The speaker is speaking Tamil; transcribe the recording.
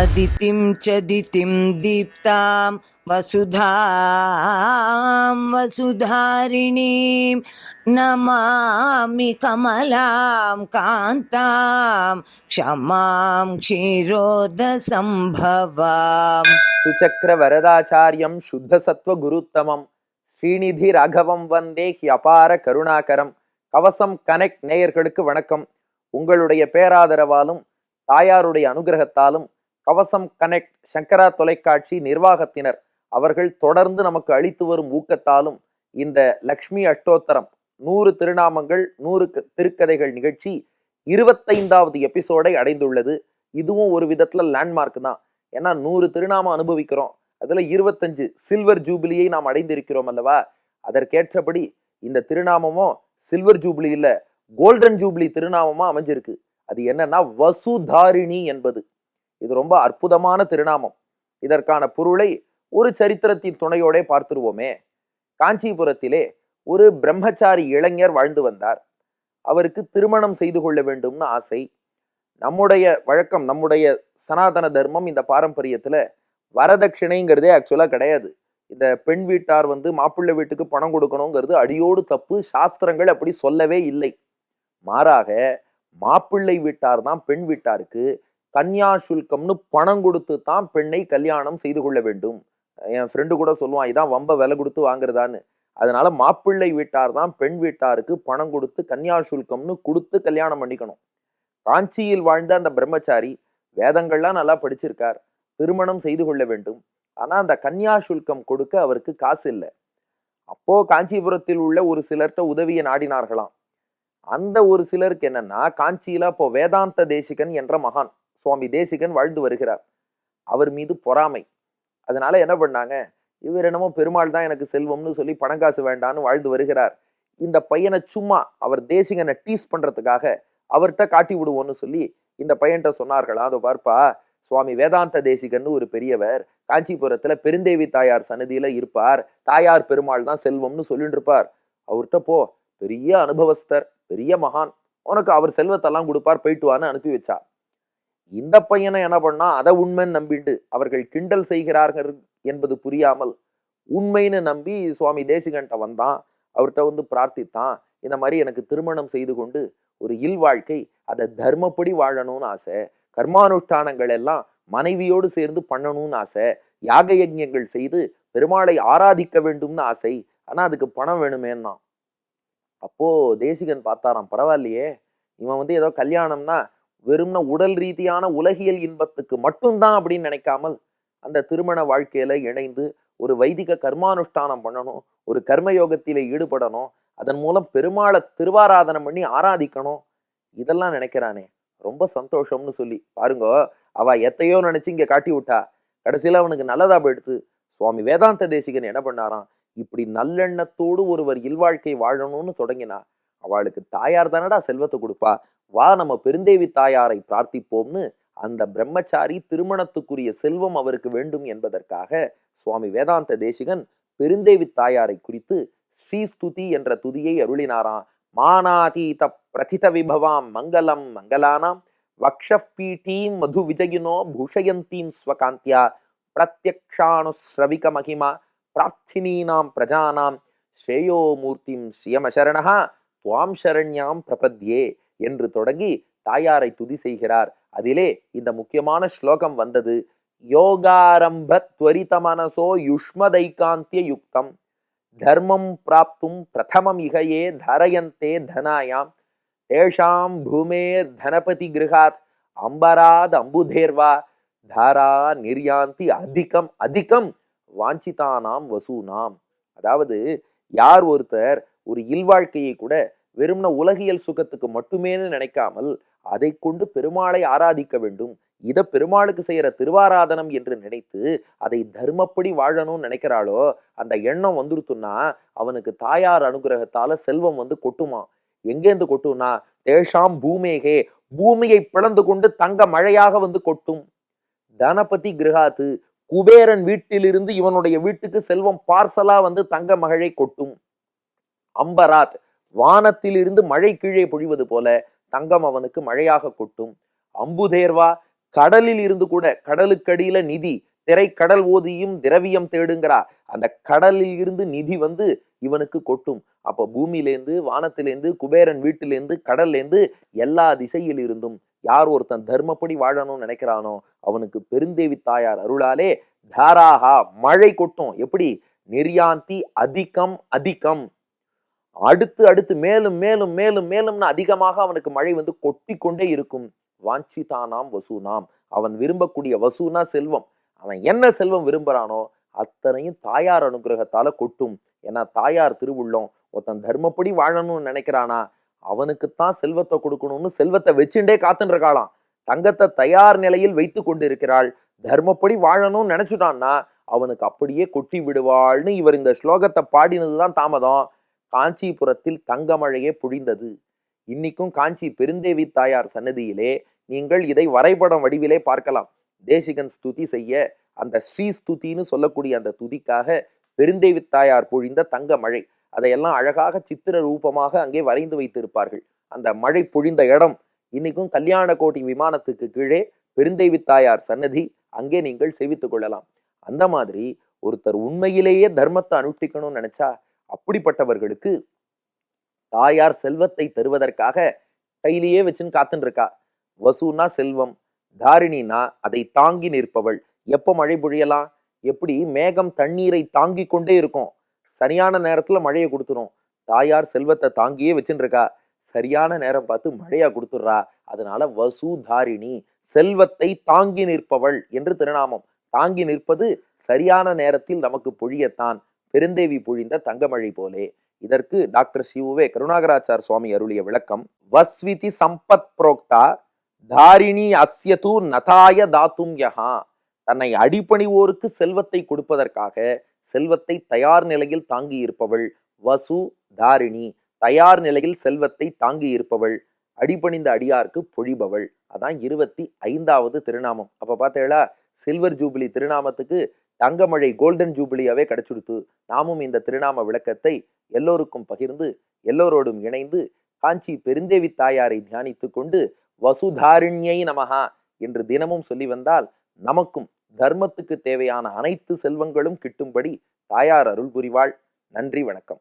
अदितिं च दितिं दीप्तां वसुधां वसुधारिणीं नमामि कमलां कान्तां क्षमां क्षीरोदसम्भवाम् सुचक्रवरदाचार्यं शुद्धसत्त्वगुरुत्तमम् ஸ்ரீநிதி ராகவம் வந்தே ஹி அபார கருணாகரம். கவசம் கனெக்ட் நேயர்களுக்கு வணக்கம். உங்களுடைய பேராதரவாலும் தாயாருடைய அனுகிரகத்தாலும் கவசம் கனெக்ட் சங்கரா தொலைக்காட்சி நிர்வாகத்தினர் அவர்கள் தொடர்ந்து நமக்கு அளித்து வரும் ஊக்கத்தாலும் இந்த லக்ஷ்மி அஷ்டோத்தரம் நூறு திருநாமங்கள் நூறு க- திருக்கதைகள் நிகழ்ச்சி இருபத்தைந்தாவது எபிசோடை அடைந்துள்ளது. இதுவும் ஒரு விதத்துல லேண்ட்மார்க் தான். ஏன்னா நூறு திருநாமம் அனுபவிக்கிறோம். அதில் இருபத்தஞ்சு சில்வர் ஜூபிலியை நாம் அடைந்திருக்கிறோம் அல்லவா? அதற்கேற்றபடி இந்த திருநாமமும் சில்வர் ஜூபிலி இல்லை கோல்டன் ஜூபிலி திருநாமமாக அமைஞ்சிருக்கு. அது என்னன்னா வசுதாரிணி என்பது. இது ரொம்ப அற்புதமான திருநாமம். இதற்கான பொருளை ஒரு சரித்திரத்தின் துணையோட பார்த்துருவோமே. காஞ்சிபுரத்திலே ஒரு பிரம்மச்சாரி இளைஞர் வாழ்ந்து வந்தார். அவருக்கு திருமணம் செய்து கொள்ள வேண்டும்னு ஆசை. நம்முடைய வழக்கம் நம்முடைய சனாதன தர்மம் இந்த பாரம்பரியத்தில் வரதட்சணைங்கிறதே ஆக்சுவலாக கிடையாது. இந்த பெண் வீட்டார் வந்து மாப்பிள்ளை வீட்டுக்கு பணம் கொடுக்கணுங்கிறது அடியோடு தப்பு சாஸ்திரங்கள் அப்படி சொல்லவே இல்லை. மாறாக மாப்பிள்ளை வீட்டார் தான் பெண் வீட்டாருக்கு கன்யா சுல்கம்னு பணம் கொடுத்து தான் பெண்ணை கல்யாணம் செய்து கொள்ள வேண்டும். என் ஃப்ரெண்டு கூட சொல்லுவான் இதான் வம்ப விலை கொடுத்து வாங்குறதான்னு. அதனால மாப்பிள்ளை வீட்டார் தான் பெண் வீட்டாருக்கு பணம் கொடுத்து கன்யா சுல்கம்னு கொடுத்து கல்யாணம் பண்ணிக்கணும். காஞ்சியில் வாழ்ந்த அந்த பிரம்மச்சாரி வேதங்கள்லாம் நல்லா படிச்சிருக்கார். திருமணம் செய்து கொள்ள வேண்டும். ஆனால் அந்த கன்யா சுல்கம் கொடுக்க அவருக்கு காசு இல்லை. அப்போ காஞ்சிபுரத்தில் உள்ள ஒரு சிலர்கிட்ட உதவியை நாடினார்களாம். அந்த ஒரு சிலருக்கு என்னன்னா காஞ்சியில அப்போ வேதாந்த தேசிகன் என்ற மகான் சுவாமி தேசிகன் வாழ்ந்து வருகிறார். அவர் மீது பொறாமை. அதனால என்ன பண்ணாங்க இவர் என்னமோ பெருமாள் தான் எனக்கு செல்வம்னு சொல்லி பணம் காசு வேண்டான்னு வாழ்ந்து வருகிறார். இந்த பையனை சும்மா அவர் தேசிகனை டீஸ் பண்றதுக்காக அவர்கிட்ட காட்டி விடுவோம்னு சொல்லி இந்த பையன்கிட்ட சொன்னார்களா அதோ பார்ப்பா சுவாமி வேதாந்த தேசிகன்னு ஒரு பெரியவர் காஞ்சிபுரத்துல பெருந்தேவி தாயார் சன்னதியில இருப்பார். தாயார் பெருமாள் தான் செல்வம்னு சொல்லிட்டு இருப்பார் அவர்கிட்ட போ பெரிய அனுபவஸ்தர் பெரிய மகான் உனக்கு அவர் செல்வத்தெல்லாம் கொடுப்பார் போயிட்டு வான்னு அனுப்பி வச்சா இந்த பையனை என்ன பண்ணா அதை உண்மைன்னு நம்பிட்டு அவர்கள் கிண்டல் செய்கிறார்கள் என்பது புரியாமல் உண்மைன்னு நம்பி சுவாமி தேசிகன்ட்ட வந்தான். அவர்கிட்ட வந்து பிரார்த்தித்தான். இந்த மாதிரி எனக்கு திருமணம் செய்து கொண்டு ஒரு இல் வாழ்க்கை அதை தர்மப்படி வாழணும்னு ஆசை. கர்மானுஷ்டானங்கள் எல்லாம் மனைவியோடு சேர்ந்து பண்ணணும்னு ஆசை யாக யஜ்ஞங்கள் செய்து பெருமாளை ஆராதிக்க வேண்டும்னு ஆசை. ஆனால் அதுக்கு பணம் வேணுமேன்னா. அப்போ தேசிகன் பார்த்தாராம் பரவாயில்லையே இவன் வந்து ஏதோ கல்யாணம்னா வெறும்னா உடல் ரீதியான உலகியல் இன்பத்துக்கு மட்டும்தான் அப்படின்னு நினைக்காமல் அந்த திருமண வாழ்க்கையில இணைந்து ஒரு வைதிக கர்மானுஷ்டானம் பண்ணணும் ஒரு கர்மயோகத்தில ஈடுபடணும் அதன் மூலம் பெருமாளை திருவாராதனம் பண்ணி ஆராதிக்கணும் இதெல்லாம் நினைக்கிறானே. ரொம்ப சந்தோஷம்னு சொல்லி. பாருங்க அவ எத்தையோ நினைச்சு இங்க காட்டி விட்டா. கடைசியில அவனுக்கு நல்லதா போயிடுத்து. சுவாமி வேதாந்த தேசிகன் என்ன பண்ணாராம்? இப்படி நல்லெண்ணத்தோடு ஒருவர் இல்வாழ்க்கை வாழணும்னு தொடங்கினா அவளுக்கு தாயார் தானடா செல்வத்தை கொடுப்பா. வா நம்ம பெருந்தேவி தாயாரை பிரார்த்திப்போம்னு அந்த பிரம்மச்சாரி திருமணத்துக்குரிய செல்வம் அவருக்கு வேண்டும் என்பதற்காக சுவாமி வேதாந்த தேசிகன் பெருந்தேவி தாயாரை குறித்து ஸ்ரீஸ்துதி என்ற துதியை அருளினாராம். மானாதீத பிரதித விபவாம் மங்களம் மங்களானாம். வக்ஷபீட்டீம் மது விஜயினோ பூஷயந்தீம் ஸ்வகாந்தியா. பிரத்யக்ஷானுஸ்ரவிக மகிமா. பிரார்த்தினீனாம் பிரஜானாம். ஸ்ரேயோ மூர்த்திம் ஸ்ரீயமசரணா துவாம் சரண்யாம் பிரபத்யே என்று தொடங்கி தாயாரை துதி செய்கிறார். அதிலே இந்த முக்கியமான ஸ்லோகம் வந்தது. யோகாரம்ப துவரித மனசோ யுஷ்மதைகாந்திய யுக்தம் தர்மம் பிராப்தும் பிரதமம் இகையே தரயந்தே தனாயாம். தேஷாம் பூமேர் தனபதி கிருஹாத் அம்பராத் அம்புதேர்வா தாரா நிர்யாந்தி அதிகம் அதிகம் வாஞ்சிதானாம் வசூனாம். அதாவது யார் ஒருத்தர் ஒரு இல்வாழ்க்கையை கூட வெறும்ன உலகியல் சுகத்துக்கு மட்டுமேன்னு நினைக்காமல் அதை கொண்டு பெருமாளை ஆராதிக்க வேண்டும். இதை பெருமாளுக்கு செய்கிற திருவாராதனம் என்று நினைத்து அதை தர்மப்படி வாழணும்னு நினைக்கிறாளோ அந்த எண்ணம் வந்துருத்துன்னா அவனுக்கு தாயார் அனுகிரகத்தால செல்வம் வந்து கொட்டுமா? எங்கேருந்து கொட்டும்னா தேஷாம் பூமேகே பூமியை பிளந்து கொண்டு தங்க மழையாக வந்து கொட்டும். தனபதி கிரகாத்து குபேரன் வீட்டிலிருந்து இவனுடைய வீட்டுக்கு செல்வம் பார்சலா வந்து தங்க மழை கொட்டும். அம்பராத் வானத்திலிருந்து மழை கீழே பொழிவது போல தங்கம் அவனுக்கு மழையாக கொட்டும். அம்புதேர்வா கடலில் இருந்து கூட கடலுக்கடியில நிதி திரை கடல் ஓதியும் திரவியம் தேடுங்கிறா. அந்த கடலில் இருந்து நிதி வந்து இவனுக்கு கொட்டும். அப்ப பூமியிலேருந்து வானத்திலேருந்து குபேரன் வீட்டிலேருந்து கடல்லேருந்து எல்லா திசையில் இருந்தும் யார் ஒருத்தன் தர்மப்படி வாழணும்னு நினைக்கிறானோ அவனுக்கு பெருந்தேவி தாயார் அருளாலே தாராகா மழை கொட்டும். எப்படி? நிர்யாந்தி அதிகம் அதிகம். அடுத்து அடுத்து மேலும் மேலும் மேலும் மேலும்னு அதிகமாக அவனுக்கு மழை வந்து கொட்டி கொண்டே இருக்கும். வாஞ்சிதானாம் வசூனாம். அவன் விரும்பக்கூடிய வசூனா செல்வம். அவன் என்ன செல்வம் விரும்புகிறானோ அத்தனையும் தாயார் அனுகிரகத்தால கொட்டும். ஏன்னா தாயார் திருவுள்ளம் ஒருத்தன் தர்மப்படி வாழணும்னு நினைக்கிறானா அவனுக்குத்தான் செல்வத்தை கொடுக்கணும்னு செல்வத்தை வச்சுட்டே காத்துட்டு இருக்காளாம் தங்கத்தை தயார் நிலையில் வைத்து கொண்டிருக்கிறாள். தர்மப்படி வாழணும்னு நினைச்சுட்டான்னா அவனுக்கு அப்படியே கொட்டி விடுவாள்னு இவர் இந்த ஸ்லோகத்தை பாடினதுதான் தாமதம். காஞ்சிபுரத்தில் தங்கமழையே பொழிந்தது. இன்னைக்கும் காஞ்சி பெருந்தேவி தாயார் சன்னதியிலே நீங்கள் இதை வரைபடம் வடிவிலே பார்க்கலாம். தேசிகன் ஸ்துதி செய்ய அந்த ஸ்ரீ ஸ்துதின்னு சொல்லக்கூடிய அந்த துதிக்காக பெருந்தேவி தாயார் பொழிந்த தங்க மழை. அதையெல்லாம் அழகாக சித்திர ரூபமாக அங்கே வரைந்து வைத்திருப்பார்கள். அந்த மழை பொழிந்த இடம் இன்னைக்கும் கல்யாண கோட்டி விமானத்துக்கு கீழே பெருந்தேவி தாயார் சன்னதி அங்கே நீங்கள் செவித்துக் கொள்ளலாம். அந்த மாதிரி ஒருத்தர் உண்மையிலேயே தர்மத்தை அனுஷ்டிக்கணும்னு நினைச்சா அப்படிப்பட்டவர்களுக்கு தாயார் செல்வத்தை தருவதற்காக கையிலேயே வச்சுன்னு காத்துன்னு இருக்கா? வசூனா செல்வம் தாரிணினா அதை தாங்கி நிற்பவள். எப்போ மழை பொழியலாம் எப்படி மேகம் தண்ணீரை தாங்கி கொண்டே இருக்கும். சரியான நேரத்தில் மழையை கொடுத்துரும். தாயார் செல்வத்தை தாங்கியே வச்சுருக்கா சரியான நேரம் பார்த்து மழையா கொடுத்துட்றா. அதனால வசூதாரிணி செல்வத்தை தாங்கி நிற்பவள் என்று திருநாமம். தாங்கி நிற்பது சரியான நேரத்தில் நமக்கு பொழியத்தான். பெருந்தேவி பொழிந்த தங்கமழை போலே. இதற்கு டாக்டர் சிவுவே கருணாகராச்சார் சுவாமி அருளிய விளக்கம் வஸ்விதி சம்பத் புரோக்தா தாரிணி அஸ்யது நதாய தாத்தும் யஹா. தன்னை அடிபணிவோருக்கு செல்வத்தை கொடுப்பதற்காக செல்வத்தை தயார் நிலையில் தாங்கி இருப்பவள் வசு தாரிணி. தயார் நிலையில் செல்வத்தை தாங்கி இருப்பவள் அடிபணிந்த அடியார்க்கு பொழிபவள். அதான் இருபத்தி ஐந்தாவது திருநாமம். அப்ப பார்த்தேளா சில்வர் ஜூபிலி திருநாமத்துக்கு தங்கமழை கோல்டன் ஜூபிலியாவே கிடைச்சுடுத்து. நாமும் இந்த திருநாம விளக்கத்தை எல்லோருக்கும் பகிர்ந்து எல்லோரோடும் இணைந்து காஞ்சி பெருந்தேவி தாயாரை தியானித்து கொண்டு வசுதாரிண்யை நமகா என்று தினமும் சொல்லி வந்தால் நமக்கும் தர்மத்துக்கு தேவையான அனைத்து செல்வங்களும் கிட்டும்படி தாயார் அருள் புரிவாள். நன்றி வணக்கம்.